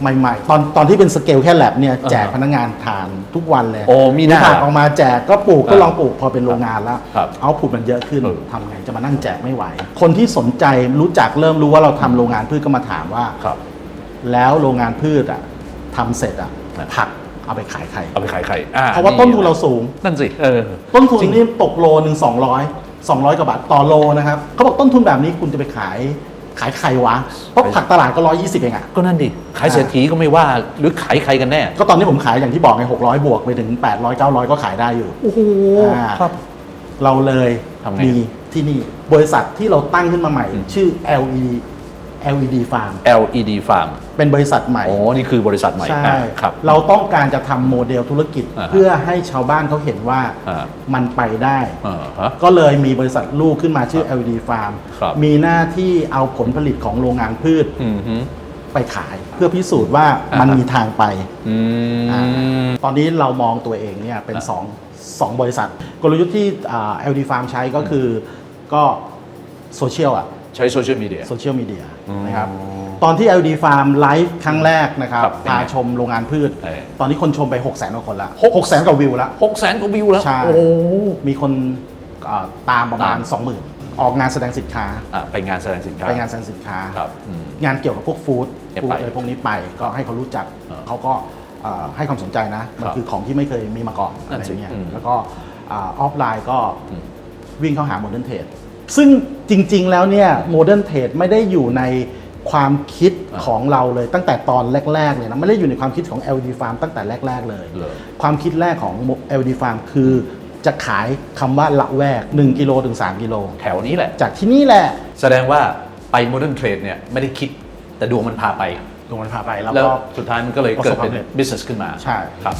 ใหม่ๆ ตอนตอนที่เป็นสเกลแค่แลบเนี่ยอ่าแจกพนักงานทานทุกวันเลยโอ้มีหน้า ผักออกมาแจกก็ปลูกก็อ่าลองปลูกพอเป็นโรงงานแล้วครับเอาผุดมันเยอะขึ้นเออ ทำไงจะมานั่งแจกไม่ไหว คนที่สนใจรู้จักเริ่มรู้ว่าเราทำโรงงานพืชก็มาถามว่า ครับ แล้วโรงงานพืชอะทำเสร็จอะครับ ผักเอาไปขายใคร เอาไปขายใครอ่เพราะว่าต้นทุนเราสูง นั่นสิเออ ต้นทุนนี่ตกโลหนึ่งสองร้อยสองร้อยกว่าบาทต่อโลนะครับเขาบอกต้นทุนแบบนี้คุณจะไปขาย ขายใครวะเพราะผักตลาดก็ร้อยยี่สิบเองอะก็นั่นดิ ขายเศรษฐีก็ไม่ว่าหรือขายใครกันแน่ ก็ตอนนี้ผมขายอย่างที่บอกไงหกร้อยบวกไปถึงแปดร้อยเก้าร้อยก็ขายได้อยู่ โอ้โหอ่าครับ เราเลยทำไงมีที่นี่ บริษัทที่เราตั้งขึ้นมาใหม่อืมชื่อ LED LED Farm LED Farm เป็นบริษัทใหม่โอ้นี่คือบริษัทใหม่ใช่อ่าครับ เราต้องการจะทำโมเดลธุรกิจ อ่าฮะเพื่อให้ชาวบ้านเขาเห็นว่าอ่ามันไปได้เออฮะ ก็เลยมีบริษัทลูกขึ้นมาชื่อ LED Farm ครับมีหน้าที่เอาผลผลิตของโรงงานพืชอืมฮึไปขาย เพื่อพิสูจน์ว่าอ่าฮะมันมีทางไป อือ่ามตอนนี้เรามองตัวเองเนี่ยเป็นอ่าสองสองบริษัท กลยุทธ์ที่อ่า LED Farm ใช้ก็คือก็โซเชียลอะ ใช้โซเชียลมีเดีย โซเชียลมีเดียอืมนะครับตอนที่ LED Farm ไลฟ์ครั้งแรกนะครับครับพาชมโรงงานพืช เออตอนนี้คนชมไป 6 0 0 0 0 0กว่าคนละหก 6 0 0 0 0 0กว่าวิวละ หกแสนกว่าวิวแล้ว ใช่ โอ้โห มีคนอ่าตามประมาณ ตาม 20,000 ออกงานแสดงสินค้า อะไปงานแสดงสินค้า ไปงานแสดงสินค้า ครับอืมงานเกี่ยวกับพวกฟู้ดเก็บฟู้ไปดอะไรพวกนี้ไปก็ให้เขารู้จักเออเขาก็เอ่อให้ความสนใจนะ มันครับคือของที่ไม่เคยมีมาก่อนนั่อะไรนสิเงี้ยอืมแล้วก็ออฟไลน์ก็อืม วิ่งเข้าหาโมเดิร์นเทรด ซึ่งจริงๆแล้วเนี่ยโมเดิร์นเทรดไม่ได้อยู่ในความคิดอ่าของเราเลยตั้งแต่ตอนแรกๆเลยนะไม่ได้อยู่ในความคิดของ LD Farm ตั้งแต่แรก ๆ เลย เหรอ ความคิดแรกของ LD Farm คือจะขายคำว่าละแวก 1กิโลถึง3กิโลแถวนี้แหละ จากที่นี่แหละแสดงว่าไปโมเดิร์นเทรดเนี่ยไม่ได้คิดแต่ดวงมันพาไปตรงมันพาไปแล้วแล้วก็ สุดท้ายมันก็เลยประเกิสดบความเป็นสำเร็จ business ขึ้นมาใช่ ครับ